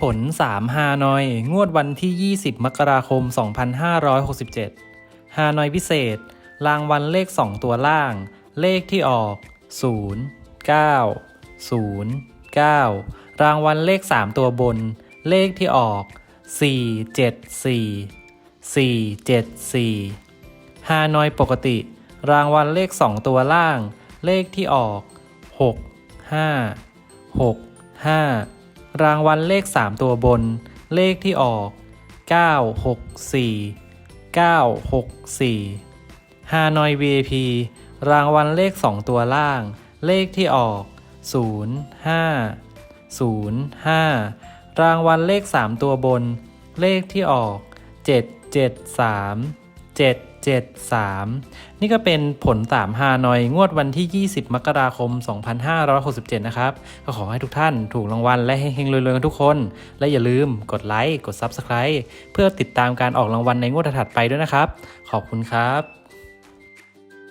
ผล 3 ฮานอย งวดวันที่ 20 มกราคม 2567 ฮานอยพิเศษ รางวัลเลข 2 ตัวล่าง เลขที่ออก 0 9 0 9 รางวัลเลข 3 ตัวบน เลขที่ออก 4 7 4 4 7 4 ฮานอยปกติ รางวัลเลข 2 ตัวล่าง เลขที่ออก 6 5 6 5 รางวัลเลข 3 ตัวบน เลขที่ออก 9 6 4 9 6 4ฮานอย VIP รางวัลเลข 2 ตัวล่าง เลขที่ออก 0 5 0 5 รางวัลเลข 3 ตัวบน เลขที่ออก 773 773 นี่ก็เป็นผล 3 ฮานอย งวดวันที่ 20 มกราคม 2567 นะครับ ก็ขอให้ทุกท่านถูกรางวัลและเฮงๆรวยๆกันทุกคน และอย่าลืมกดไลค์ กด Subscribe เพื่อติดตามการออกรางวัลในงวดถัดไปด้วยนะครับ ขอบคุณครับ